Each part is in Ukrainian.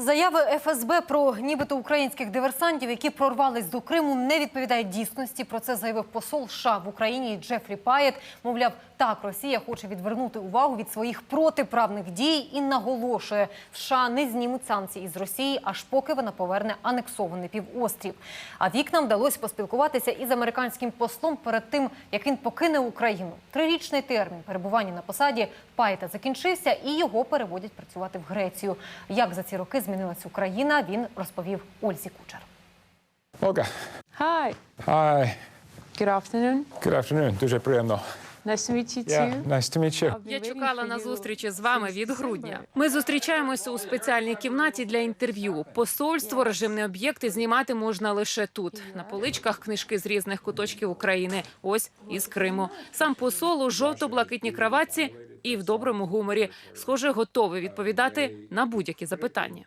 Заяви ФСБ про нібито українських диверсантів, які прорвались до Криму, не відповідають дійсності. Про це заявив посол США в Україні Джефрі Паєт. Мовляв, так Росія хоче відвернути увагу від своїх протиправних дій і наголошує, США не знімуть санкції із Росії, аж поки вона поверне анексований півострів. А вікнам вдалося поспілкуватися із американським послом перед тим, як він покине Україну. Трирічний термін перебування на посаді Паєта закінчився, і його переводять працювати в Грецію. Як за ці роки змінилась Україна, він розповів Ользі Кучер. Olga, Hi. hi. Good afternoon. Good afternoon. Дуже приємно. Nice to meet you Yeah, nice to meet you. Я чекала на зустрічі з вами від грудня. Ми зустрічаємося у спеціальній кімнаті для інтерв'ю. Посольство, режимні об'єкти знімати можна лише тут. На поличках книжки з різних куточків України. Ось із Криму. Сам посол у жовто-блакитній краватці і в доброму гуморі. Схоже, готовий відповідати на будь-які запитання.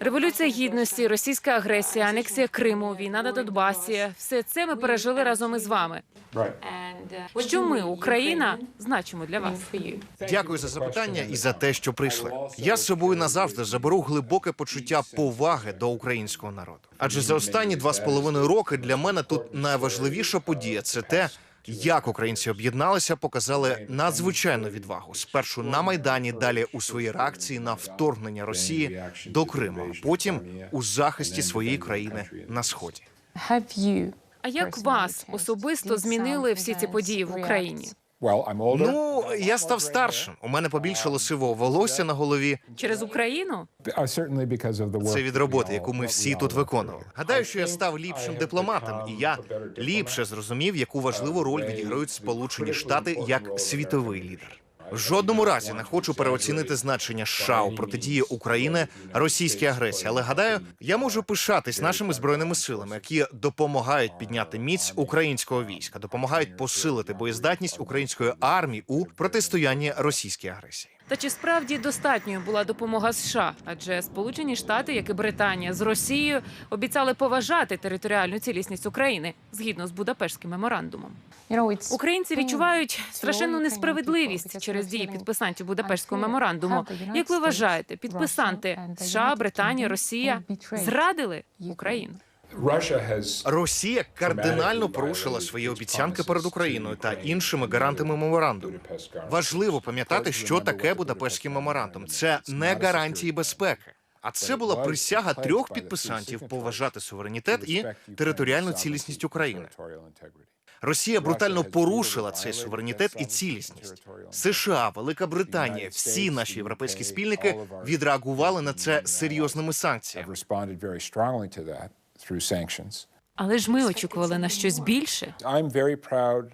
Революція гідності, російська агресія, анексія Криму, війна на Донбасі – все це ми пережили разом із вами. Uh, Що ми, Україна, значимо для вас. Дякую за запитання і за те, що прийшли. Я з собою назавжди заберу глибоке почуття поваги до українського народу. Адже за останні два з половиною роки для мене тут найважливіша подія це те. Як українці об'єдналися, показали надзвичайну відвагу. Спершу на майдані, далі у своїй реакції на вторгнення Росії до Криму, а потім у захисті своєї країни на сході. А як вас особисто змінили всі ці події в Україні? Well, Ну я став старшим. У мене побільшало сивого волосся на голові. Через Україну? Uh, certainly because of the work Це від роботи, яку ми всі тут виконували. Гадаю, що я став ліпшим дипломатом, і я ліпше зрозумів, яку важливу роль відіграють Сполучені Штати як світовий лідер. В жодному разі не хочу переоцінити значення США у протидії України російській агресії, але гадаю, я можу пишатись нашими збройними силами, які допомагають підняти міць українського війська, допомагають посилити боєздатність української армії у протистоянні російській агресії. Та чи справді достатньою була допомога США? Адже Сполучені Штати, як і Британія з Росією, обіцяли поважати територіальну цілісність України згідно з Будапештським меморандумом. Українці відчувають страшенну несправедливість через дії підписантів Будапештського меморандуму. Як ви вважаєте, підписанти США, Британія, Росія зрадили Україну? Росія кардинально порушила свої обіцянки перед Україною та іншими гарантами меморандуму. Важливо пам'ятати, що таке Будапештський меморандум. Це не гарантії безпеки. А це була присяга трьох підписантів поважати суверенітет і територіальну цілісність України. Росія брутально порушила цей суверенітет і цілісність. США, Велика Британія, всі наші європейські спільники відреагували на це серйозними санкціями. through sanctions. Але ж ми очікували на щось більше.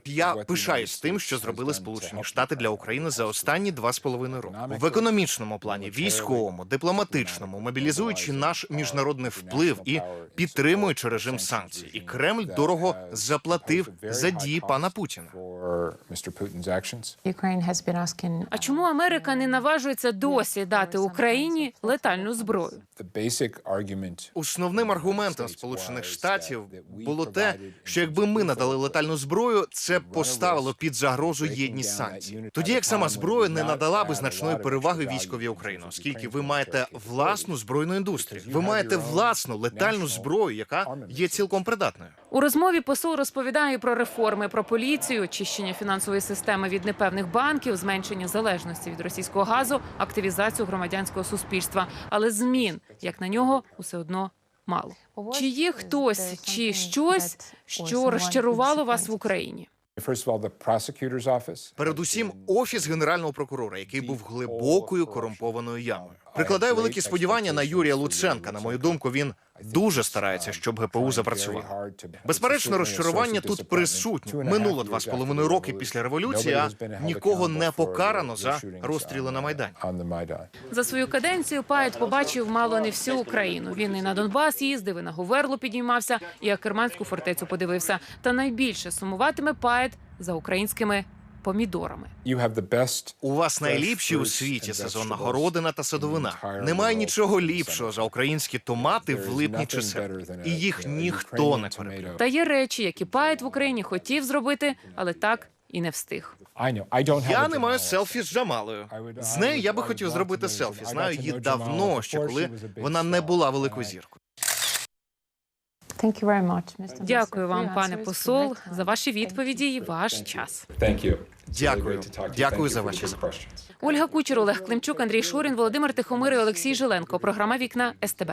Я пишаюсь тим, що зробили Сполучені Штати для України за останні два з половиною роки. В економічному плані, військовому, дипломатичному, мобілізуючи наш міжнародний вплив і підтримуючи режим санкцій. І Кремль дорого заплатив за дії пана Путіна. А чому Америка не наважується досі дати Україні летальну зброю? Основним аргументом Сполучених Штатів було те, що якби ми надали летальну зброю, це поставило під загрозу єдність санкцій. Тоді як сама зброя не надала би значної переваги військовій Україні, оскільки ви маєте власну збройну індустрію. Ви маєте власну летальну зброю, яка є цілком придатною. У розмові посол розповідає про реформи, про поліцію, очищення фінансової системи від непевних банків, зменшення залежності від російського газу, активізацію громадянського суспільства. Але змін, як на нього, усе одно мало. Чи є хтось чи щось, що розчарувало вас в Україні? Передусім, офіс генерального прокурора, який був глибокою корумпованою ямою. Прикладаю великі сподівання на Юрія Луценка. На мою думку, він дуже старається, щоб ГПУ запрацювало. Безперечно, розчарування тут присутнє. Минуло два з половиною роки після революції, а нікого не покарано за розстріли на майдані. За свою каденцію Паєт побачив мало не всю Україну. Він і на Донбас їздив, і на Говерлу підіймався, і Акерманську фортецю подивився. Та найбільше сумуватиме Паєт за українськими помідорами. у вас найліпші у світі сезонна городина та садовина. Немає нічого ліпшого за українські томати в липні чи і їх ніхто не переплює. Та є речі, які паєт в Україні хотів зробити, але так. І не встиг. Я не маю селфі з Джамалою. З нею я би хотів зробити селфі. Знаю її давно, ще коли вона не була великою зіркою. Дякую вам, пане посол, за ваші відповіді і ваш час. Дякую, дякую за ваші запрошення. Ольга Кучер, Олег Климчук, Андрій Шурін, Володимир Тихомир і Олексій Жиленко. Програма Вікна СТБ.